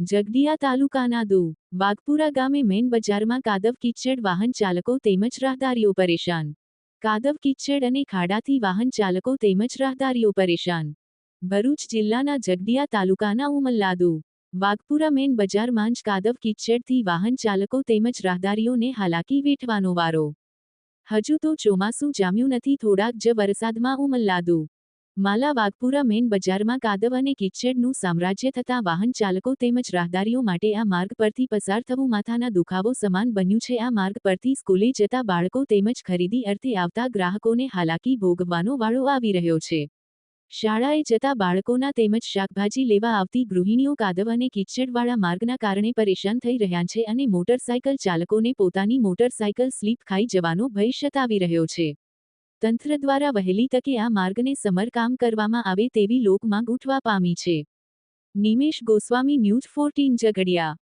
જગડિયા તાલુકાના દુ, વાઘપુરા ગામે મેન બજારમાં કાદવ કિચડ વાહન ચાલકો તેમજ રાહદારીઓ પરેશાન. કાદવ કિચડ અને ખાડાથી વાહન ચાલકો તેમજ રાહદારીઓ પરેશાન. ભરૂચ જિલ્લાના જગડિયા તાલુકાના ઉમલ્લાદુ વાઘપુરા મેન બજારમાં જ કાદવ કિચડથી વાહન ચાલકો તેમજ રાહદારીઓને હાલાકી વેઠવાનો વારો. હજુ તો ચોમાસું જામ્યું નથી, થોડાક જ વરસાદમાં ઉમલ્લાદુ માલા વાઘપુરા મેન બજારમાં કાદવ અને કિચડનું સામ્રાજ્ય થતાં વાહન ચાલકો તેમજ રાહદારીઓ માટે આ માર્ગ પરથી પસાર થવું માથાના દુખાવો સમાન બન્યું છે. આ માર્ગ પરથી સ્કૂલે જતા બાળકો તેમજ ખરીદી અર્થે આવતા ગ્રાહકોને હાલાકી ભોગવવાનો વાળો આવી રહ્યો છે. શાળાએ જતા બાળકોના તેમજ શાકભાજી લેવા આવતી ગૃહિણીઓ કાદવ અને કિચડવાળા માર્ગના કારણે પરેશાન થઈ રહ્યા છે અને મોટરસાયકલ ચાલકોને પોતાની મોટરસાયકલ સ્લીપ ખાઈ જવાનો ભય સતાવી રહ્યો છે. તંત્ર દ્વારા વહેલી તકે આ માર્ગને સમરકામ કરવામાં આવે તેવી લોકમાંગ ઉઠવા પામી છે. Nimesh Goswami news fourteen, Jhagadia.